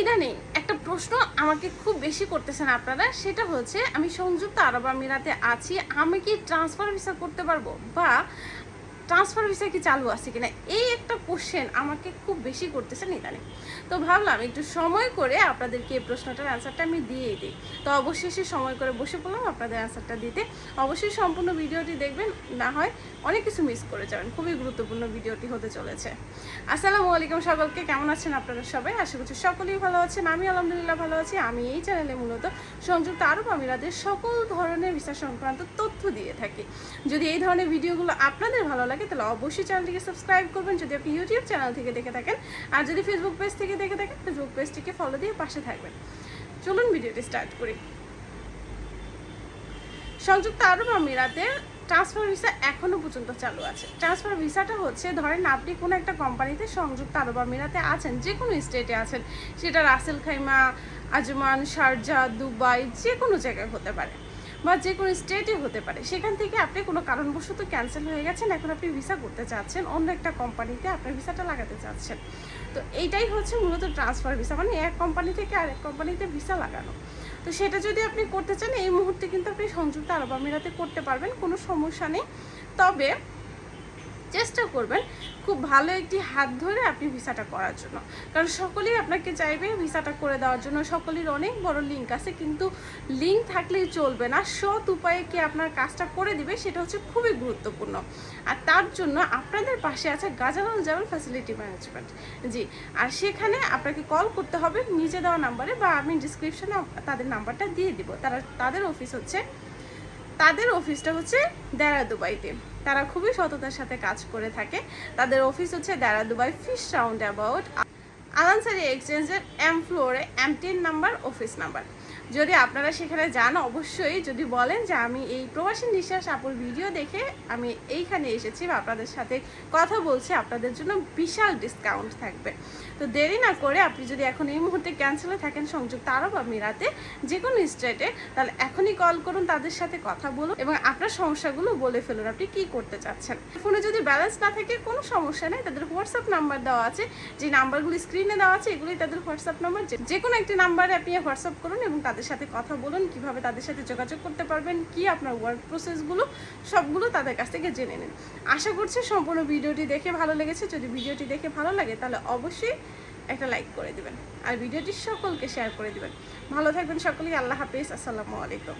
ইদানিং একটা প্রশ্ন আমাকে খুব বেশি করতেছেন আপনারা? সেটা হচ্ছে, আমি সংযুক্ত আরব আমিরাতে আছি, আমি কি ট্রান্সফার ভিসা করতে পারব? বা ট্রান্সফার ভিসা কি চালু আছে কিনা? এই একটা কোশ্চেন আমাকে খুব বেশি করতেছেন ইদানিং তো ভাবলাম একটু সময় করে আপনাদেরকে এই প্রশ্নটার অ্যান্সারটা আমি দিয়ে দিই। তো অবশ্যই সে সময় করে বসে পড়লাম, আপনাদের অ্যান্সারটা দিতে। অবশ্যই সম্পূর্ণ ভিডিওটি দেখবেন, না হয় অনেক কিছু মিস করে যাবেন। খুবই গুরুত্বপূর্ণ ভিডিওটি হতে চলেছে। আসসালামু আলাইকুম সকলকে, কেমন আছেন আপনারা সবাই? আশা করছি সকলেই ভালো আছেন, আমি আলহামদুলিল্লাহ ভালো আছি। আমি এই চ্যানেলে মূলত সংযুক্ত আরব আমিরাতের সকল ধরনের ভিসা সংক্রান্ত তথ্য দিয়ে থাকি। যদি এই ধরনের ভিডিওগুলো আপনাদের ভালো লাগে, তাহলে অবশ্যই চ্যানেলটিকে সাবস্ক্রাইব করবেন, যদি আপনি ইউটিউব চ্যানেল থেকে দেখে থাকেন। আর যদি ফেসবুক পেজ থেকে দেখে থাকেন ফেসবুক পেজটিকে ফলো দিয়ে পাশে থাকবেন। চলুন ভিডিওটি স্টার্ট করি। সংযুক্ত আরব আমিরাতের ট্রান্সফার ভিসা এখনও পর্যন্ত চালু আছে। ট্রান্সফার ভিসাটা হচ্ছে, ধরেন আপনি কোনো একটা কোম্পানিতে সংযুক্ত আরব আমিরাতে আছেন যে কোনো স্টেটে আছেন, সেটা Ras al Khaimah, Ajman Sharjah Dubai যে কোনো জায়গায় হতে পারে। বা যে কোনো স্টেটে হতে পারে। সেখান থেকে আপনি কোনো কারণবশত ক্যান্সেল হয়ে গেছেন, এখন আপনি ভিসা করতে চাচ্ছেন, অন্য একটা কোম্পানিতে আপনার ভিসাটা লাগাতে চাচ্ছেন। তো এইটাই হচ্ছে মূলত ট্রান্সফার ভিসা মানে এক কোম্পানি থেকে আরেক কোম্পানিতে ভিসা লাগানো। তো সেটা যদি আপনি করতে চান, এই মুহূর্তে কিন্তু আপনি সংযুক্ত আরব আমিরাতে করতে পারবেন, কোনো সমস্যা নেই। তবে চেষ্টা করবেন খুব ভালো একটি হাত ধরে আপনি ভিসাটা করার জন্য। কারণ সকলেই আপনাকে চাইবে ভিসাটা করে দেওয়ার জন্য। সকলের অনেক বড় লিঙ্ক আছে, কিন্তু লিঙ্ক থাকলেই চলবে না। সৎ উপায়ে কি আপনার কাজটা করে দিবে সেটা হচ্ছে খুবই গুরুত্বপূর্ণ। আর তার জন্য আপনাদের পাশে আছে গাজালাল জামাল ফ্যাসিলিটি ম্যানেজমেন্ট জি, আর সেখানে আপনাকে কল করতে হবে। নিচে দেওয়া নাম্বারে বা আমি ডিসক্রিপশনে তাদের নাম্বারটা দিয়ে দিব। তারা, তাদের অফিস হচ্ছে তাদের অফিসটা হচ্ছে দেরা দুবাইতে তারা খুবই সততার সাথে কাজ করে থাকে। তাদের অফিস হচ্ছে Deira Dubai fish roundabout Al Ansari এক্সচেঞ্জের এম ফ্লোরে M ten number office number যদি আপনারা সেখানে যান, অবশ্যই যদি বলেন যে আমি এই প্রবাসী নিঃশ্বাস আপুর ভিডিও দেখে আমি এইখানে এসেছি বা আপনাদের সাথে কথা বলছি, আপনাদের জন্য বিশাল ডিসকাউন্ট থাকবে। তো দেরি না করে আপনি যদি এখন এই মুহূর্তে ক্যান্সেলে থাকেন সংযুক্ত আরব আমিরাতে যে কোনো স্টেটে তাহলে এখনই কল করুন, তাদের সাথে কথা বলুন এবং আপনার সমস্যাগুলো বলে ফেলুন, আপনি কি করতে চাচ্ছেন? ফোনে যদি ব্যালেন্স না থাকে, কোনো সমস্যা নেই, তাদের হোয়াটসঅ্যাপ নাম্বার দেওয়া আছে, যে নাম্বারগুলি স্ক্রিনে দেওয়া আছে এগুলি তাদের হোয়াটসঅ্যাপ নাম্বার যে কোনো একটি নাম্বারে আপনি হোয়াটসঅ্যাপ করুন এবং তাদের সাথে কথা বলুন, কীভাবে তাদের সাথে যোগাযোগ করতে পারবেন, কি আপনার ওয়ার্ক প্রসেসগুলো সবগুলো তাদের কাছ থেকে জেনে নিন। আশা করছি সম্পূর্ণ ভিডিওটি দেখে ভালো লেগেছে। যদি ভিডিওটি দেখে ভালো লাগে, তাহলে অবশ্যই একটা লাইক করে দেবেন। আর ভিডিওটি সকলকে শেয়ার করে দেবেন। ভালো থাকবেন সকলেই, আল্লাহ হাফিজ, আসসালামু আলাইকুম।